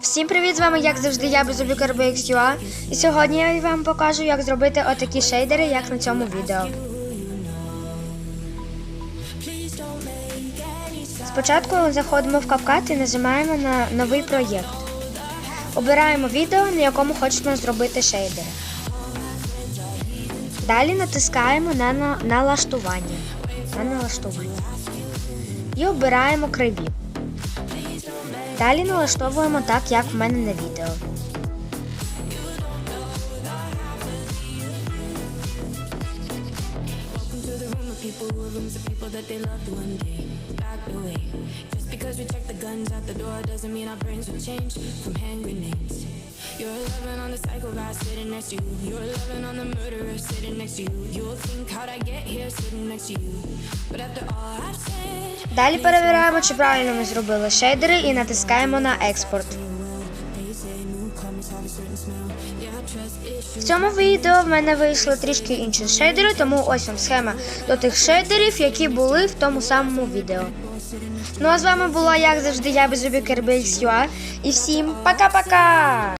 Всім привіт! З вами як завжди я Безубік RBXUA. І сьогодні я вам покажу, як зробити отакі шейдери, як на цьому відео. Спочатку заходимо в CapCut і нажимаємо на новий проєкт. Обираємо відео, на якому хочемо зробити шейдери. Далі натискаємо на на- налаштування. На налаштування. І обираємо криві. Далі налаштовуємо так, як в мене на відео. people who rooms of people that they loved one day backed away. Just because we check the guns at the door doesn't mean our brains will change from hand grenades. You're loving on the psychopath sitting next to you. You're loving on the murderer sitting next to you. You'll think how'd I get here sitting next to you. But after all I've said, Далі перевіряємо, чи правильно ми зробили шейдери і натискаємо на експорт. В цьому відео в мене вийшли трішки інші шейдери, тому ось вам схема до тих шейдерів, які були в тому самому відео. Ну а з вами була, як завжди, я Безубік RBXUA. І всім пока-пока!